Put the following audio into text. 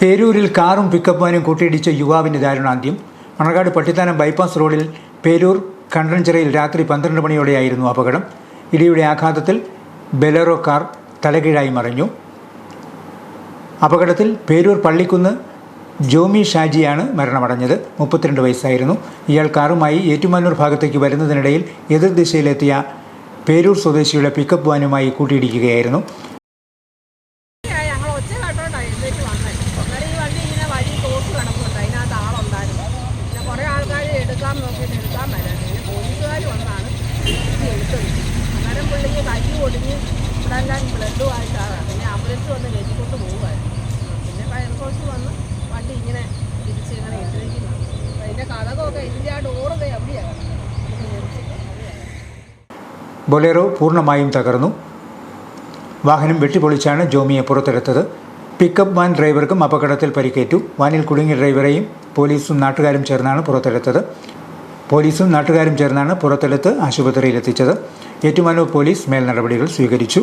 പേരൂരിൽ കാറും പിക്കപ്പ് വാനും കൂട്ടിയിടിച്ച യുവാവിന്റെ ദാരുണാന്ത്യം മണർകാട് പട്ടിത്താനം ബൈപ്പാസ് റോഡിൽ പേരൂർ കണ്ടൻചിറയിൽ രാത്രി പന്ത്രണ്ട് മണിയോടെയായിരുന്നു അപകടം. ഇടിയുടെ ആഘാതത്തിൽ ബെലറോ കാർ തലകീഴായി മറിഞ്ഞു. അപകടത്തിൽ പേരൂർ പള്ളിക്കുന്ന് ജോമി ഷാജിയാണ് മരണമടഞ്ഞത്. മുപ്പത്തിരണ്ട് വയസ്സായിരുന്നു. ഇയാൾ കാറുമായി ഏറ്റുമാനൂർ ഭാഗത്തേക്ക് വരുന്നതിനിടയിൽ എതിർദിശയിലെത്തിയ പേരൂർ സ്വദേശിയുടെ പിക്കപ്പ് വാനുമായി കൂട്ടിയിടിക്കുകയായിരുന്നു. വന്നാണ് പിന്നെ ആംബുലൻസ് വന്ന് പിന്നെ ഫയർഫോഴ്സ് വണ്ടി ഇങ്ങനെ ബൊലേറോ പൂർണമായും തകർന്നു. വാഹനം വെട്ടിപ്പൊളിച്ചാണ് ജോമിയെ പുറത്തെടുത്തത്. പിക്കപ്പ് വാൻ ഡ്രൈവർക്കും അപകടത്തിൽ പരിക്കേറ്റു. വാനിൽ കുടുങ്ങിയ ഡ്രൈവറെയും പോലീസും നാട്ടുകാരും ചേർന്നാണ് പുറത്തെടുത്തത്. പോലീസും നാട്ടുകാരും ചേർന്നാണ് പുറത്തെടുത്ത് ആശുപത്രിയിലെത്തിച്ചത്. ഏറ്റുമാനൂർ പോലീസ് മേൽ നടപടികൾ സ്വീകരിച്ചു.